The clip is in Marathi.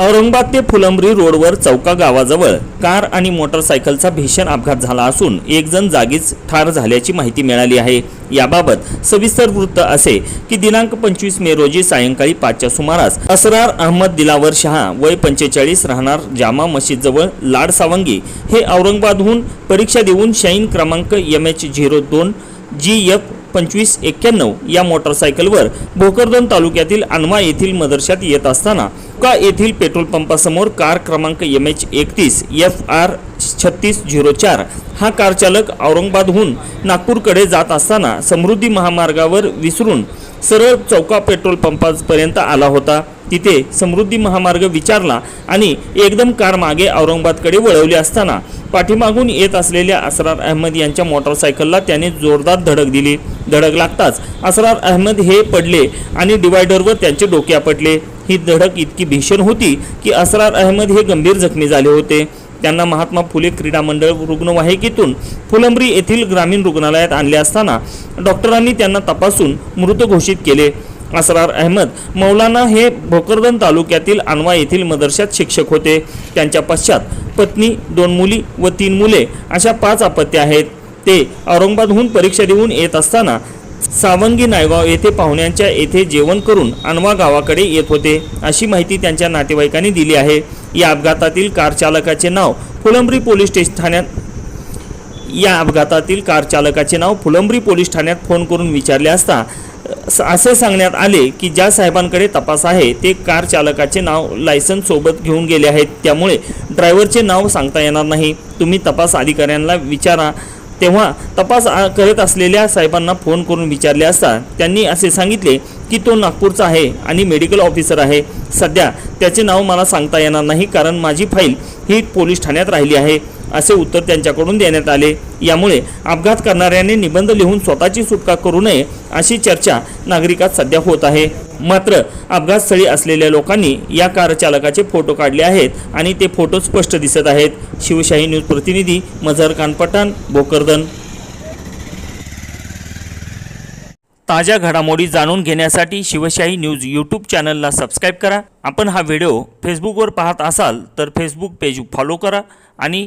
औरंगाबाद ते फुलंब्री रोडवर चौका गावाजवळ कार आणि मोटरसायकलचा भीषण अपघात झाला असून एक जण जागीच ठार झाल्याची माहिती मिळाली आहे. याबाबत सविस्तर वृत्त असे की दिनांक पंचवीस मे रोजी सायंकाळी पाचच्या सुमारास असरार अहमद दिलावर शहा वय पंचेचाळीस राहणार जामा मशीदजवळ लाड सावंगी हे औरंगाबादहून परीक्षा देऊन शाईन क्रमांक एम एच झिरो दोन जी एफ पंचवीस एक्क्याण्णव या मोटरसायकलवर भोकरदन तालुक्यातील अनवा येथील मदरशात येत असताना का येथील पेट्रोल पंपासमोर कार क्रमांक एम एच एकतीस एफ आर छत्तीस झिरो चार हा कार चालक औरंगाबादहून नागपूरकडे जात असताना समृद्धी महामार्गावर विसरून सरळ चौका पेट्रोल पंपापर्यंत आला होता. तिथे समृद्धी महामार्ग विचारला आणि एकदम कार मागे औरंगाबादकडे वळवली असताना पाठीमागून येत असलेल्या असरार अहमद यांच्या मोटरसायकलला त्याने जोरदार धडक दिली. धडक लागताच असरार अहमद हे पडले आणि डिवायडरवर त्यांचे डोके आपटले. ही धडक इतकी भीषण होती की असरार अहमद हे गंभीर जखमी झाले होते. त्यांना महात्मा फुले क्रीडा मंडळ रुग्णवाहिकेतून फुलंब्री येथील ग्रामीण रुग्णालयात आणले असताना डॉक्टरांनी त्यांना तपासून मृत घोषित केले. असरार अहमद मौलाना हे भोकरदन तालुक्यातील अनवा येथील मदरशात शिक्षक होते. त्यांच्या पश्चात पत्नी दोन मुली व तीन मुले अशा पाच अपत्य आहेत. ते औरंगाबादहून परीक्षा देऊन येत असताना सावंगी नायगाव येथे पाहुण्यांच्या येथे जेवण करून अनवा गावाकडे येत होते अशी माहिती त्यांच्या नातेवाईकांनी दिली आहे. या अपघातातील कार चालकाचे नाव फुलंब्री पोलीस स्टेशन ठाण्यात या अपघातातील कार चालकाचे नाव फुलंब्री पोलीस ठाण्यात फोन करून विचारले असता असे सांगण्यात आले की ज्या साहेबांकडे तपास आहे ते कार चालकाचे नाव लायसन्स सोबत घेऊन गेले आहेत. त्यामुळे ड्रायव्हरचे नाव सांगता येणार नाही. तुम्ही तपास अधिकाऱ्यांना विचारा. तेव्हा तपास करत असलेल्या साहेबांना फोन करून विचारले असता त्यांनी असे सांगितले की तो नागपूरचा आहे आणि मेडिकल ऑफिसर आहे. सध्या त्याचे नाव मला सांगता येणार नाही कारण माझी फाईल ही पोलीस ठाण्यात राहिली आहे. असे उत्तर त्यांच्याकडून देण्यात आले. यामुळे अपघात करणाऱ्याने निबंध लिहून स्वतःची सुटका करू नये अशी चर्चा नागरिकात सध्या होत आहे. मात्र अपघातस्थळी असलेल्या लोकांनी या कार चालकाचे फोटो काढले आहेत आणि ते फोटो स्पष्ट दिसत आहेत. शिवशाही न्यूज प्रतिनिधी मझर खान पठाण भोकरदन. ताज्या घडामोडी जाणून घेण्यासाठी शिवशाही न्यूज यूट्यूब चॅनलला सबस्क्राईब करा. आपण हा व्हिडिओ फेसबुकवर पाहत असाल तर फेसबुक पेज फॉलो करा आणि